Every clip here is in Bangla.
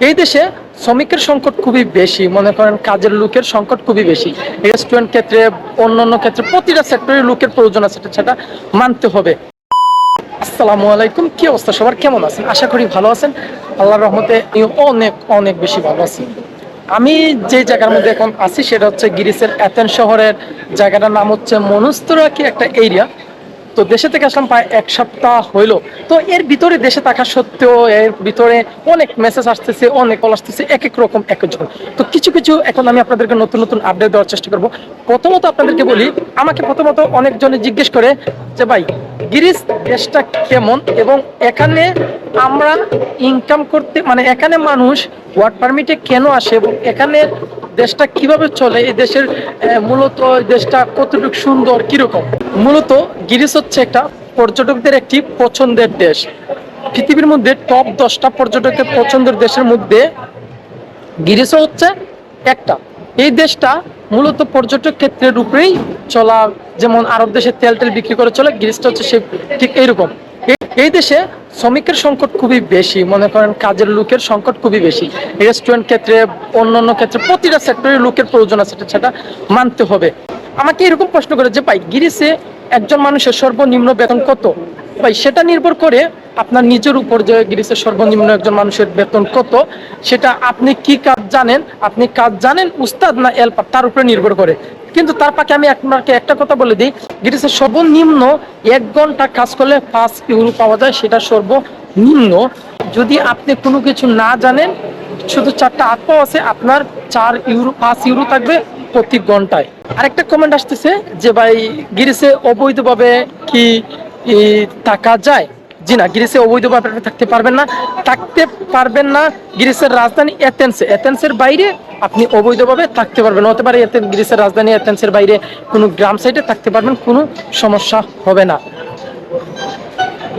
এই দেশে শ্রমিকের সংকট খুবই বেশি, মনে করেন কাজের লোকের সংকট খুবই বেশি। রেস্টুরেন্ট ক্ষেত্রে, অন্যান্য ক্ষেত্রে প্রতিটা সেক্টরে লোকের প্রয়োজন আছে সেটা- মানতে হবে। আসসালামু আলাইকুম, কি অবস্থা? সবার কেমন আছেন? আশা করি ভালো আছেন। আল্লাহর রহমতে অনেক অনেক বেশি ভালো আছি। আমি যে জায়গার মধ্যে এখন আছি, সেটা হচ্ছে গিরিসের অ্যাথেন শহরের জায়গাটার নাম হচ্ছে মনুস্তরা কি একটা এরিয়া তো দেশে থেকে আসলাম প্রায় এক সপ্তাহ হইল। তো এর ভিতরে দেশে থাকা সত্ত্বেও এর ভিতরে অনেক মেসেজ আসতেছে, অনেক কল আসতেছে এক এক রকম এক একজন। তো কিছু কিছু এখন আমি আপনাদেরকে নতুন নতুন আপডেট দেওয়ার চেষ্টা করব। প্রথমত আপনাদেরকে বলি, আমাকে প্রথমত অনেকজনে জিজ্ঞেস করে যে, ভাই গিরিস দেশটা কেমন? এবং এখানে আমরা ইনকাম করতে মানে এখানে মানুষ ওয়ার্ক পারমিটে কেন আসে এবং এখানে দেশটা কীভাবে চলে? এই দেশের মূলত দেশটা কতটুকু সুন্দর, কীরকম? মূলত গিরিস হচ্ছে একটা পর্যটকদের একটি পছন্দের দেশ। পৃথিবীর মধ্যে টপ দশটা পর্যটকের পছন্দের দেশের মধ্যে গিরিসও হচ্ছে একটা। এই দেশটা মূলত পর্যটক ক্ষেত্রের উপরেই চলা, যেমন আরব দেশে তেল টেল বিক্রি করে চলে গিরিসটা হচ্ছে সে ঠিক এইরকম। এই- দেশে শ্রমিকের সংকট খুবই বেশি, মনে করেন কাজের লোকের সংকট খুবই বেশি। রেস্টুরেন্ট ক্ষেত্রে, অন্যান্য ক্ষেত্রে, প্রতিটা সেক্টরে লোকের প্রয়োজন আছে সেটা- মানতে হবে। আমাকে এরকম প্রশ্ন করে যে, ভাই গিরিসে একজন মানুষের সর্বনিম্ন বেতন কত? ভাই, সেটা নির্ভর করে আপনার নিজের উপর যে গিরিসের সর্বনিম্ন একজন মানুষের বেতন কত, সেটা আপনি কি কাজ জানেন? আপনি কাজ জানেন উস্তাদ না এলপার তার উপরে নির্ভর করে। কিন্তু তার পাকে আমি আপনাকে একটা কথা বলে দিই, গিরিসের সর্বনিম্ন এক ঘণ্টা কাজ করলে পাঁচ ইউরো পাওয়া যায়, সেটা সর্বনিম্ন। যদি আপনি কোনো কিছু না জানেন, শুধু চারটা পাও আছে, আপনার চার ইউরো, পাঁচ ইউরো থাকবে প্রতি ঘন্টায়। আরেকটা কমেন্ট আসতেছে যে, ভাই, গিরিসে অবৈধভাবে কি থাকা যায়। জি না, গ্রিসে অবৈধভাবে আপনি থাকতে পারবেন না। থাকতে পারবেন না গ্রিসের রাজধানী এথেন্সে এথেন্সের বাইরে আপনি অবৈধভাবে থাকতে পারবেন হতে পারে এথেন গ্রিসের রাজধানী এথেন্সের বাইরে কোনো গ্রাম সাইডে থাকতে পারবেন, কোনো সমস্যা হবে না।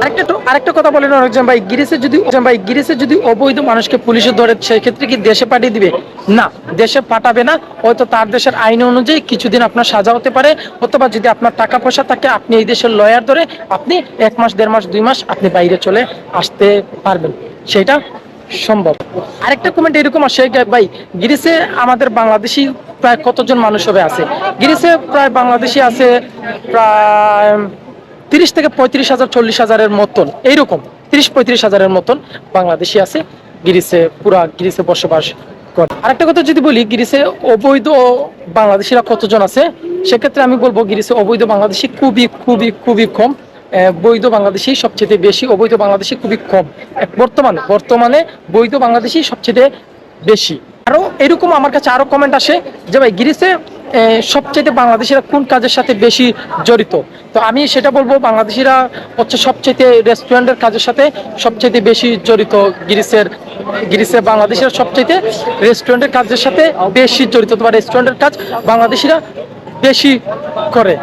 আরেকটা আরেকটা কথা বলেন অনেকজন ভাই। গিরিসে যদি ভাই, গিরিসে যদি অবৈধ মানুষকে পুলিশে ধরে সেই ক্ষেত্রে কি দেশে পাঠিয়ে দিবে? না, দেশে পাঠাবে না। হয়তো তার দেশের আইন অনুযায়ী কিছুদিন আপনার সাজা হতে পারে, অথবা যদি আপনার টাকা পয়সা থাকে, আপনি এই দেশের লয়ার ধরে আপনি এক মাস, দেড় মাস, দুই মাস আপনি বাইরে চলে আসতে পারবেন। সেটা সম্ভব। আরেকটা কমেন্ট এরকম আসে, ভাই, গ্রিসে আমাদের বাংলাদেশি প্রায় কতজন মানুষ হবে আছে? গ্রিসে প্রায় বাংলাদেশি আছে প্রায় তিরিশ থেকে পঁয়ত্রিশ হাজার, চল্লিশ হাজারের মতন। এইরকম, তিরিশ, পঁয়ত্রিশ হাজারের মতন বাংলাদেশি আছে গ্রিসে, পুরা গ্রিসে বসবাস আরেকটা কথা যদি বলি, গিরিসে অবৈধ বাংলাদেশিরা কতজন আছে? সেক্ষেত্রে আমি বলব গিরিসে অবৈধ বাংলাদেশি খুবই খুবই খুবই কম। বৈধ বাংলাদেশি সবচেয়ে বেশি, অবৈধ বাংলাদেশি খুবই কম। বর্তমানে বর্তমানে বৈধ বাংলাদেশি সবচেয়ে বেশি। আরও এরকম আমার কাছে আরও কমেন্ট আসে যে, ভাই, গিরিসে সবচেয়ে বাংলাদেশিরা কোন কাজের সাথে বেশি জড়িত? তো আমি সেটা বলব, বাংলাদেশিরা হচ্ছে সবচেয়ে রেস্টুরেন্টের কাজের সাথে সবচেয়ে বেশি জড়িত গিরিসের গিরিসের বাংলাদেশের সবচেয়ে রেস্টুরেন্টের কাজের সাথে বেশি জড়িত বা রেস্টুরেন্টের কাজ বাংলাদেশিরা বেশি করে।